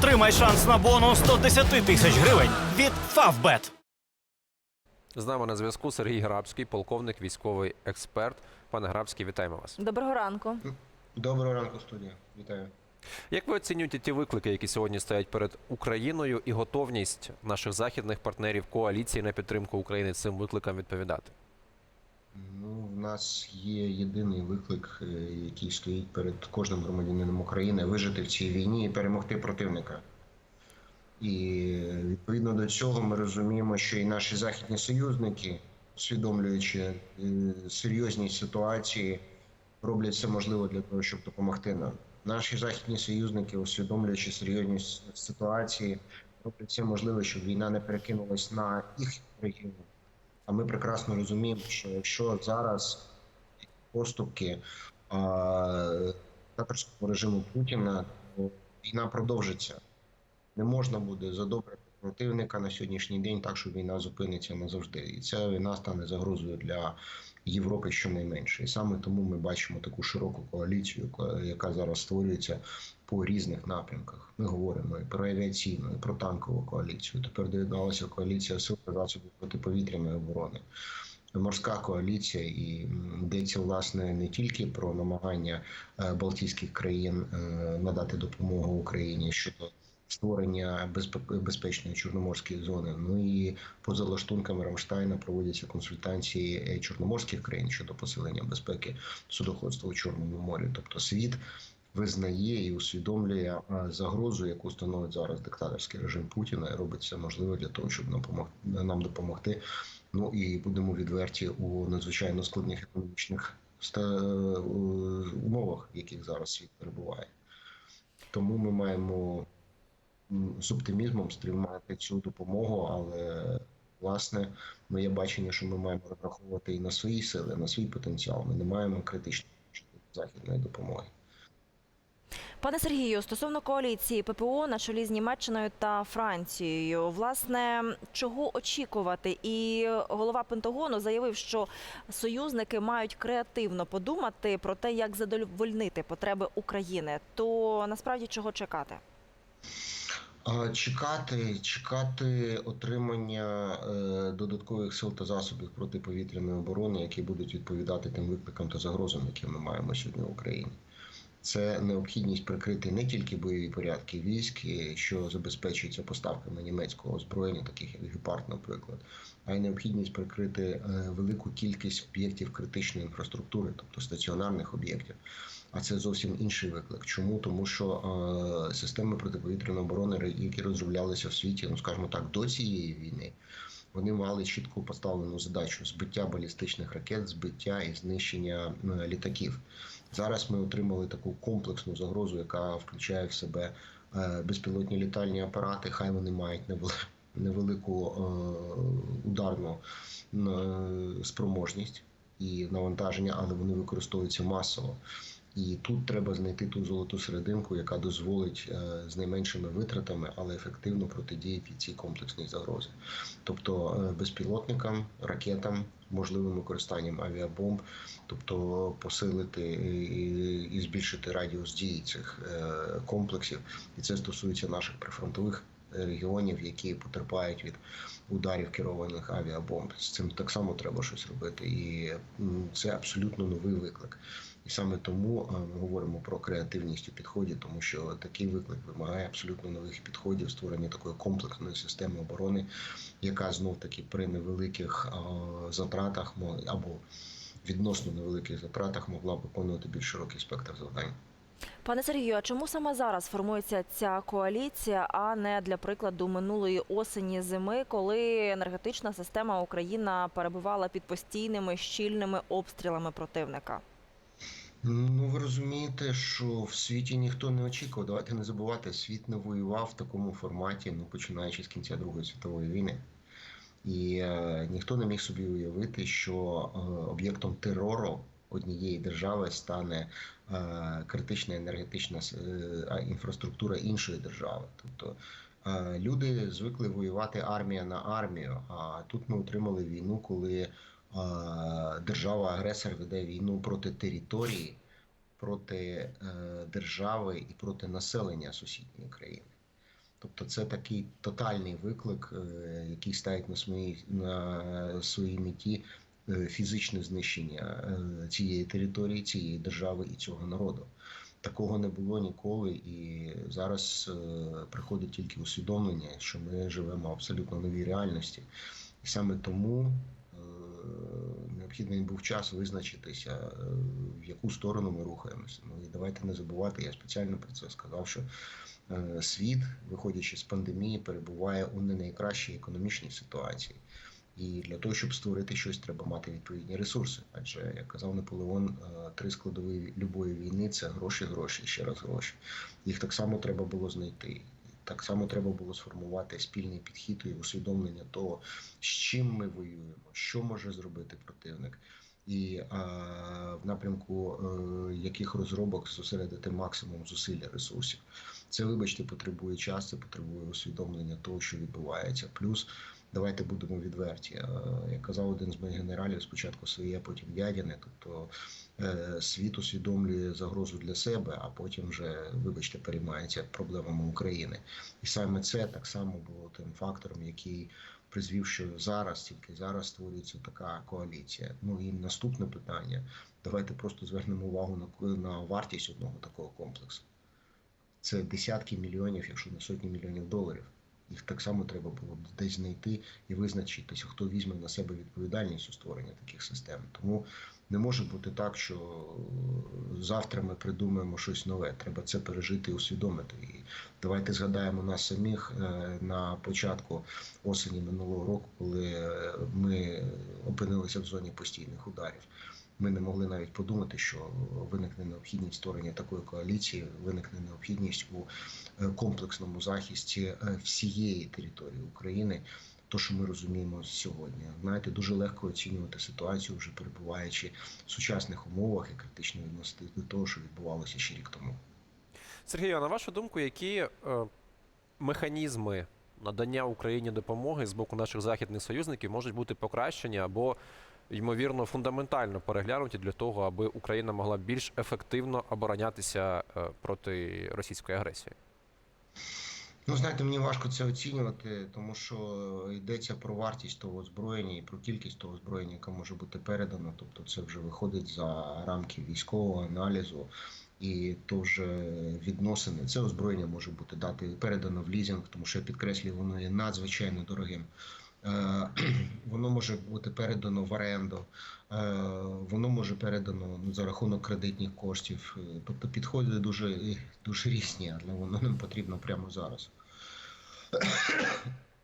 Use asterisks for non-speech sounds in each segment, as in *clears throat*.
Отримай шанс на бонус 110 тисяч гривень від Favbet. З нами на зв'язку Сергій Грабський, полковник, військовий експерт. Пане Грабський, вітаємо вас. Доброго ранку. Доброго ранку, студія. Вітаю. Як ви оцінюєте ті виклики, які сьогодні стоять перед Україною, і готовність наших західних партнерів коаліції на підтримку України цим викликам відповідати? Ну, в нас є єдиний виклик, е, який стоїть перед кожним громадянином України вижити в цій війні і перемогти противника. І відповідно до цього ми розуміємо, що і наші західні союзники, усвідомлюючи е, серйозність ситуації, роблять все можливе для того, щоб допомогти нам. Наші західні союзники, усвідомлюючи серйозність ситуації, роблять все можливе, щоб війна не перекинулась на їх регіон. А ми прекрасно розуміємо, що якщо зараз поступки а, диктаторського режиму Путіна, то війна продовжиться. Не можна буде задобрити противника на сьогоднішній день так, що війна зупиниться назавжди. І ця війна стане загрозою для Європи щонайменше. І саме тому ми бачимо таку широку коаліцію, яка зараз створюється по різних напрямках. Ми говоримо і про авіаційну, і про танкову коаліцію. Тепер доєдналася коаліція сил та засобів протиповітряної оборони. Морська коаліція і йдеться власне не тільки про намагання е, Балтійських країн е, надати допомогу Україні щодо створення безпе- безпечної чорноморської зони. Ну і поза лаштунками Рамштайна проводяться консультації е, чорноморських країн щодо посилення безпеки судоходства у Чорному морі. Тобто світ визнає і усвідомлює е, загрозу, яку становить зараз диктаторський режим Путіна, і робить все можливе для того, щоб нам помог- нам допомогти. Ну і будемо відверті у надзвичайно складних економічних е, умовах, в яких зараз світ перебуває. Тому ми маємо з оптимізмом сприймати цю допомогу, але власне моє бачення, що ми маємо розраховувати і на свої сили, на свій потенціал. Ми не маємо критично західної допомоги. Пане Сергію, стосовно коаліції ППО на чолі з Німеччиною та Францією, власне, чого очікувати? І голова Пентагону заявив, що союзники мають креативно подумати про те, як задовольнити потреби України. То насправді чого чекати? Чекати, чекати отримання е, додаткових сил та засобів протиповітряної оборони, які будуть відповідати тим викликам та загрозам, які ми маємо сьогодні в Україні. Це необхідність прикрити не тільки бойові порядки військ, що забезпечуються поставками німецького озброєння, таких як Гепард, наприклад, а й необхідність прикрити е, велику кількість об'єктів критичної інфраструктури, тобто стаціонарних об'єктів. А це зовсім інший виклик. Чому? Тому що е, системи протиповітряної оборони, які розроблялися в світі, ну скажімо так, до цієї війни, вони мали чітко поставлену задачу збиття балістичних ракет, збиття і знищення е, літаків. Зараз ми отримали таку комплексну загрозу, яка включає в себе е, безпілотні літальні апарати. Хай вони мають невели- невелику е, ударну е, спроможність і навантаження, але вони використовуються масово. І тут треба знайти ту золоту серединку, яка дозволить е, з найменшими витратами, але ефективно протидіяти цій комплексній загрозі. Тобто е, безпілотникам, ракетам, можливим використанням авіабомб, тобто посилити і, і збільшити радіус дії цих е, комплексів. І це стосується наших прифронтових регіонів, які потерпають від ударів керованих авіабомб. З цим так само треба щось робити, і це абсолютно новий виклик. І саме тому е, ми говоримо про креативність у підході, тому що такий виклик вимагає абсолютно нових підходів, створення такої комплексної системи оборони, яка знов таки при невеликих е, затратах або відносно невеликих затратах могла б виконувати більш широкий спектр завдань. Пане Сергію, а чому саме зараз формується ця коаліція, а не для прикладу минулої осені зими, коли енергетична система Україна перебувала під постійними щільними обстрілами противника? Ну, ви розумієте, що в світі ніхто не очікував. Давайте не забувати, світ не воював в такому форматі, ну починаючи з кінця Другої світової війни. І е, ніхто не міг собі уявити, що е, об'єктом терору однієї держави стане е, критична енергетична е, інфраструктура іншої держави. Тобто е, люди звикли воювати армія на армію. А тут ми отримали війну, коли держава-агресор веде війну проти території, проти е, держави і проти населення сусідньої країни. Тобто це такий тотальний виклик, е, який ставить на своїй на своїй меті е, фізичне знищення е, цієї території, цієї держави і цього народу. Такого не було ніколи, і зараз е, приходить тільки усвідомлення, що ми живемо абсолютно новій реальності, і саме тому е, необхідний був час визначитися, е, в яку сторону ми рухаємося. Ну і давайте не забувати, я спеціально про це сказав, що е, світ, виходячи з пандемії, перебуває у не найкращій економічній ситуації. І для того, щоб створити щось, треба мати відповідні ресурси. Адже, як казав Наполеон, е, три складові любої війни це гроші, гроші, ще раз гроші. Їх так само треба було знайти. Так само треба було сформувати спільний підхід і усвідомлення того, з чим ми воюємо, що може зробити противник, і а, в напрямку а, яких розробок зосередити максимум зусиль і ресурсів. Це, вибачте, потребує часу, потребує усвідомлення того, що відбувається. Плюс давайте будемо відверті. Е, Як казав один з моїх генералів, спочатку своє, потім дядяне. Тобто е, світ усвідомлює загрозу для себе, а потім вже, вибачте, переймається проблемами України. І саме це так само було тим фактором, який призвів, що зараз, тільки зараз створюється така коаліція. Ну і наступне питання. Давайте просто звернемо увагу на, на вартість одного такого комплексу. Це десятки мільйонів, якщо не сотні мільйонів доларів. Їх так само треба було десь знайти і визначитися, хто візьме на себе відповідальність у створенні таких систем. Тому не може бути так, що завтра ми придумаємо щось нове. Треба це пережити і усвідомити. І давайте згадаємо нас самих е, на початку осені минулого року, коли ми опинилися в зоні постійних ударів. Ми не могли навіть подумати, що виникне необхідність створення такої коаліції, виникне необхідність у е, комплексному захисті е, всієї території України. То, що ми розуміємо сьогодні, знаєте, дуже легко оцінювати ситуацію, вже перебуваючи в сучасних умовах і критично відноситись до того, що відбувалося ще рік тому. Сергію, на вашу думку, які е, механізми надання Україні допомоги з боку наших західних союзників можуть бути покращені або, ймовірно, фундаментально переглянуті для того, аби Україна могла більш ефективно оборонятися е, проти російської агресії? Ну, знаєте, мені важко це оцінювати, тому що йдеться про вартість того озброєння і про кількість того озброєння, яке може бути передано. Тобто це вже виходить за рамки військового аналізу, і то вже відносини. Це озброєння може бути дати передано в лізинг, тому що я підкреслюю, воно є надзвичайно дорогим. Е, *clears throat* Воно може бути передано в оренду, е, воно може передано за рахунок кредитних коштів. Е, Тобто підходи дуже, дуже різні, але воно нам потрібно прямо зараз. *clears throat*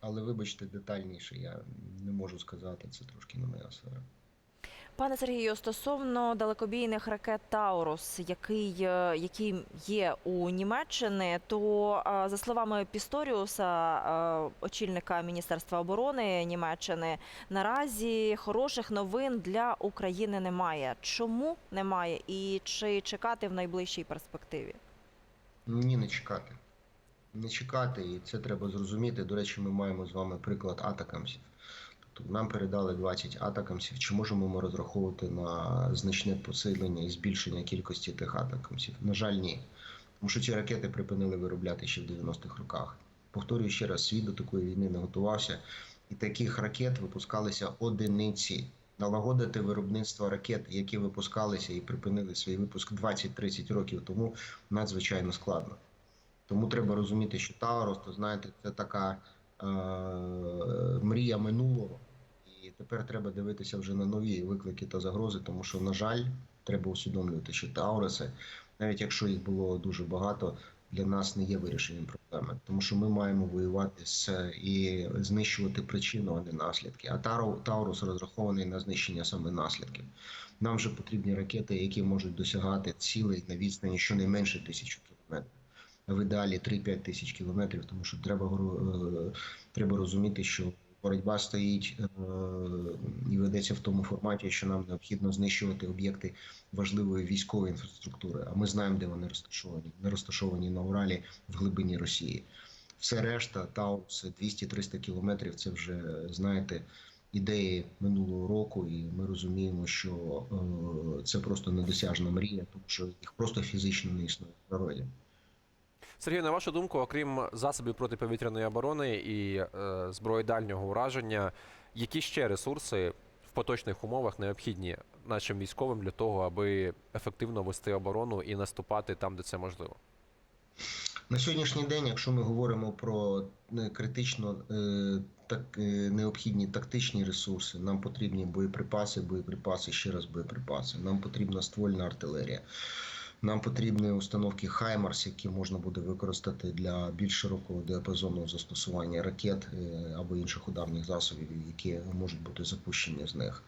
Але вибачте, детальніше я не можу сказати, це трошки не моя сфера. Пане Сергію, стосовно далекобійних ракет Таурус, який, е, які є у Німеччини, то е, за словами Пісторіуса, е, очільника Міністерства оборони Німеччини, наразі хороших новин для України немає. Чому немає і чи чекати в найближчій перспективі? Ні, не чекати. Не чекати, і це треба зрозуміти. До речі, ми маємо з вами приклад атакамсів. Тобто нам передали 20 атакамсів. Чи можемо ми розраховувати на значне посилення і збільшення кількості тих атакамсів? На жаль, ні. Тому що ці ракети припинили виробляти ще в 90-х роках. Повторюю ще раз, світ до такої війни не готувався, і таких ракет випускалися одиниці. Налагодити виробництво ракет, які випускалися і припинили свій випуск 20-30 років тому, надзвичайно складно. Тому треба розуміти, що Таурус, то знаєте, це така мрія минулого. І тепер треба дивитися вже на нові виклики та загрози, тому що, на жаль, треба усвідомлювати, що Тауруси, навіть якщо їх було дуже багато, для нас не є вирішенням проблеми, тому що ми маємо воювати з і знищувати причину, а не наслідки. А Таурус розрахований на знищення саме наслідків. Нам вже потрібні ракети, які можуть досягати цілей на відстані щонайменше тисячу кілометрів. В ідеалі 3-5 тисяч кілометрів, тому що треба, е, треба розуміти, що боротьба стоїть е, і ведеться в тому форматі, що нам необхідно знищувати об'єкти важливої військової інфраструктури. А ми знаємо, де вони розташовані. Вони розташовані на Уралі в глибині Росії. Все решта, Таурус 200-300 кілометрів. Це вже знаєте. Ідеї минулого року, і ми розуміємо, що е, це просто недосяжна мрія, тому що їх просто фізично не існує в природі. Сергій, на вашу думку, окрім засобів протиповітряної оборони і е, зброї дальнього ураження, які ще ресурси в поточних умовах необхідні нашим військовим для того, аби ефективно вести оборону і наступати там, де це можливо? На сьогоднішній день, якщо ми говоримо про е, критично е, так, е, необхідні тактичні ресурси, нам потрібні боєприпаси, боєприпаси, ще раз боєприпаси. Нам потрібна ствольна артилерія. Нам потрібні установки Хаймарс, які можна буде використати для більш широкого діапазону застосування ракет е, або інших ударних засобів, які можуть бути запущені з них.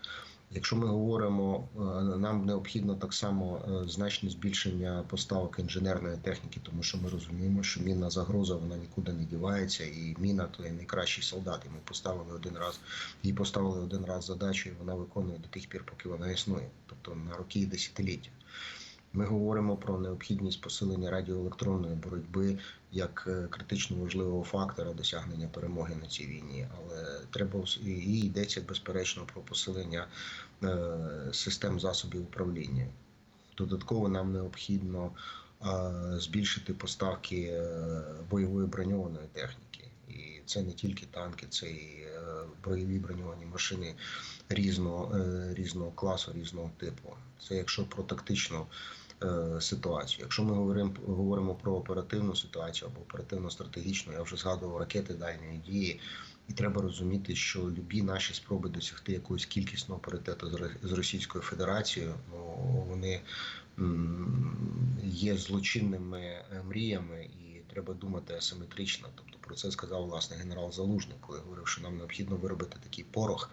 Якщо ми говоримо, е, нам необхідно так само е, значне збільшення поставок інженерної техніки, тому що ми розуміємо, що мінна загроза вона нікуди не дівається, і міна то є найкращий солдат. І ми поставили один раз, їй поставили один раз задачу, і вона виконує до тих пір, поки вона існує, тобто на роки і десятиліття. Ми говоримо про необхідність посилення радіоелектронної боротьби як е, критично важливого фактора досягнення перемоги на цій війні, але треба і йдеться безперечно про посилення е, систем засобів управління. Додатково нам необхідно е, збільшити поставки бойової броньованої техніки. І це не тільки танки, це і бойові броньовані машини різного, різного класу, різного типу. Це якщо про тактичну ситуацію. Якщо ми говоримо, говоримо про оперативну ситуацію або оперативно-стратегічну, я вже згадував ракети дальньої дії. І треба розуміти, що любі наші спроби досягти якогось кількісного паритету з Російською Федерацією, ну вони є злочинними е, мріями, і треба думати асиметрично. Тобто про це сказав власне генерал Залужний, коли говорив, що нам необхідно виробити такий порох,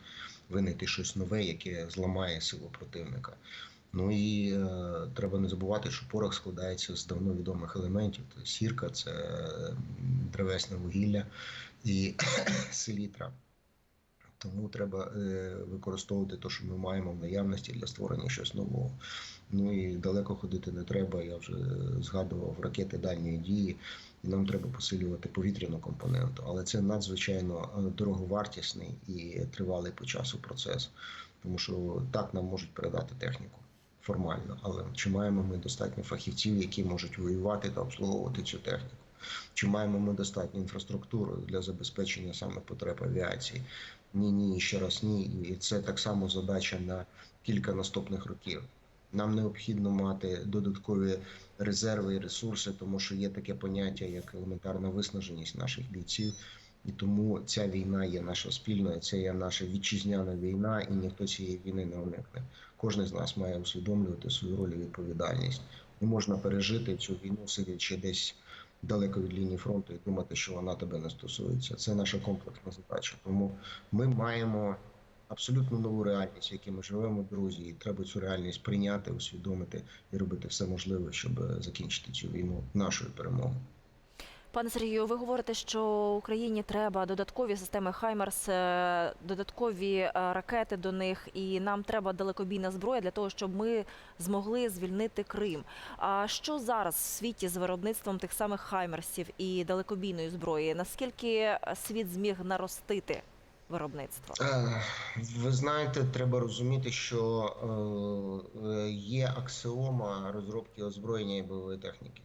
винайти щось нове, яке зламає силу противника. Ну і е, треба не забувати, що порох складається з давно відомих елементів. Це сірка, це древесне вугілля і *coughs* селітра. Тому треба е, використовувати те, що ми маємо в наявності для створення щось нового. Ну і далеко ходити не треба. Я вже згадував ракети дальньої дії, і нам треба посилювати повітряну компоненту. Але це надзвичайно е, дороговартісний і тривалий по часу процес, тому що так нам можуть передати техніку формально. Але чи маємо ми достатньо фахівців, які можуть воювати та обслуговувати цю техніку? Чи маємо ми достатню інфраструктуру для забезпечення саме потреб авіації? Ні, ні, ще раз ні. І це так само задача на кілька наступних років. Нам необхідно мати додаткові резерви і ресурси, тому що є таке поняття, як елементарна виснаженість наших бійців. І тому ця війна є наша спільною, це є наша вітчизняна війна, і ніхто цієї війни не уникне. Кожен з нас має усвідомлювати свою роль і відповідальність. Не можна пережити цю війну, сидячи десь далеко від лінії фронту і думати, що вона тебе не стосується. Це наша комплексна задача. Тому ми маємо абсолютно нову реальність, в якій ми живемо, друзі, і треба цю реальність прийняти, усвідомити і робити все можливе, щоб закінчити цю війну нашою перемогою. Пане Сергію, ви говорите, що Україні треба додаткові системи Хаймерс, е, додаткові е, ракети до них, і нам треба далекобійна зброя для того, щоб ми змогли звільнити Крим. А що зараз в світі з виробництвом тих самих Хаймерсів і далекобійної зброї? Наскільки світ зміг наростити виробництво? Е, Ви знаєте, треба розуміти, що є аксіома розробки озброєння і бойової техніки.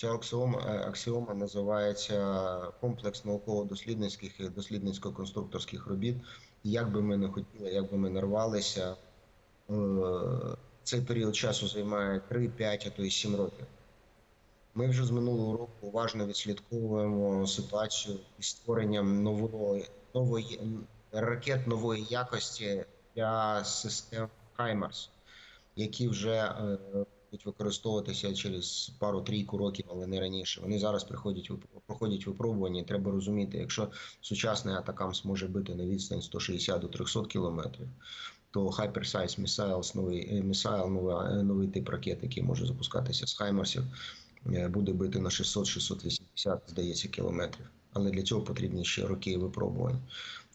Ця аксіома, е, аксіома називається комплекс науково-дослідницьких і дослідницько-конструкторських робіт. Як би ми не хотіли, як би ми не рвалися, е, цей період часу займає 3, 5, а то й 7 років. Ми вже з минулого року уважно відслідковуємо ситуацію із створенням нової, нової ракет нової якості для систем Хаймарс, які вже е, будуть використовуватися через пару-трійку років, але не раніше. Вони зараз приходять проходять випробування. Треба розуміти, якщо сучасний атакам зможе бити на відстань 160 до 300 кілометрів, то Hypersize Missiles, новий е, Missile, нова, е, новий тип ракет, який може запускатися з Хаймарсів, е, буде бити на 600-680, здається, кілометрів. Але для цього потрібні ще роки випробувань.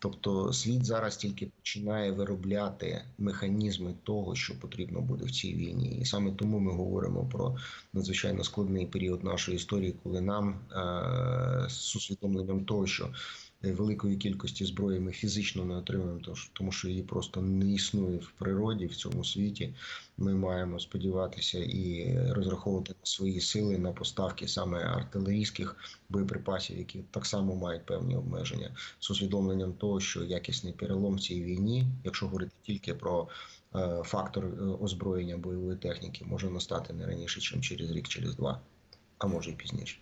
Тобто світ зараз тільки починає виробляти механізми того, що потрібно буде в цій війні, і саме тому ми говоримо про надзвичайно складний період нашої історії, коли нам е- з усвідомленням того, що великої кількості зброї ми фізично не отримуємо, тож- тому що її просто не існує в природі в цьому світі. Ми маємо сподіватися і розраховувати на свої сили на поставки саме артилерійських боєприпасів, які так само мають певні обмеження, з усвідомленням того, що якісний перелом в цій війні, якщо говорити тільки про е, фактор е, озброєння бойової техніки, може настати не раніше, ніж через рік, через два, а може і пізніше.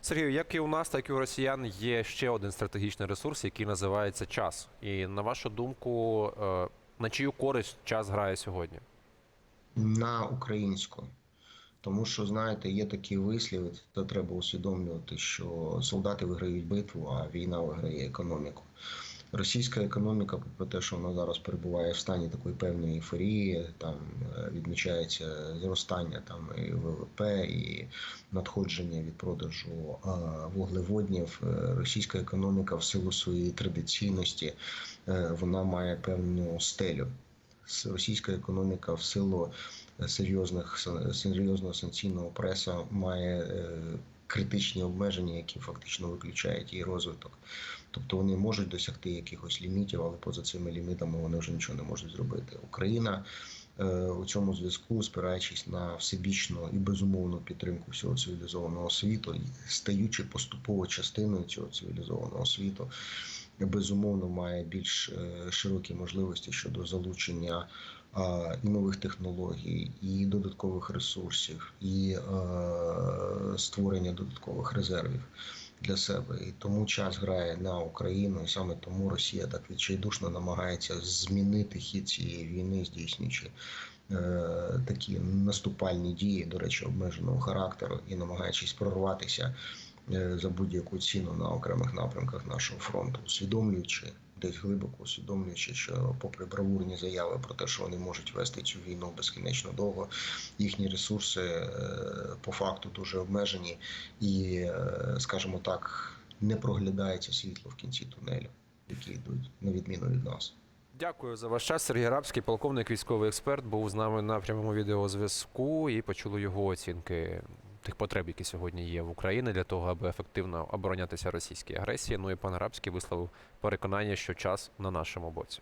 Сергію, як і у нас, так і у росіян є ще один стратегічний ресурс, який називається час. І на вашу думку, е, на чию користь час грає сьогодні? на українську. Тому що, знаєте, є такі вислів, то треба усвідомлювати, що солдати виграють битву, а війна виграє економіку. Російська економіка, попри те, що вона зараз перебуває в стані такої певної ейфорії, там е, відмічається зростання там і ВВП, і надходження від продажу е, вуглеводнів. Е, Російська економіка в силу своєї традиційності вона має певну стелю. Російська економіка в силу серйозних серйозного санкційного преса має критичні обмеження, які фактично виключають її розвиток. Тобто вони можуть досягти якихось лімітів, але поза цими лімітами вони вже нічого не можуть зробити. Україна е, у цьому зв'язку, спираючись на всебічну і безумовну підтримку всього цивілізованого світу, стаючи поступово частиною цього цивілізованого світу, безумовно має більш е, широкі можливості щодо залучення і нових технологій, і додаткових ресурсів, і е, створення додаткових резервів для себе. І тому час грає на Україну, і саме тому Росія так відчайдушно намагається змінити хід цієї війни, здійснюючи. е, Такі наступальні дії, до речі, обмеженого характеру, і намагаючись прорватися е, за будь-яку ціну на окремих напрямках нашого фронту, усвідомлюючи десь глибоко усвідомлюючи, що, попри бравурні заяви про те, що вони можуть вести цю війну безкінечно довго, їхні ресурси е, по факту дуже обмежені, і, е, скажімо так, не проглядається світло в кінці тунелю, які йдуть на відміну від нас. Дякую за ваш час. Сергій Рабський, полковник, військовий експерт, був з нами на прямому відеозв'язку і почули його оцінки тих потреб, які сьогодні є в Україні для того, аби ефективно оборонятися російській агресії. Ну і пан Рабський висловив переконання, що час на нашому боці.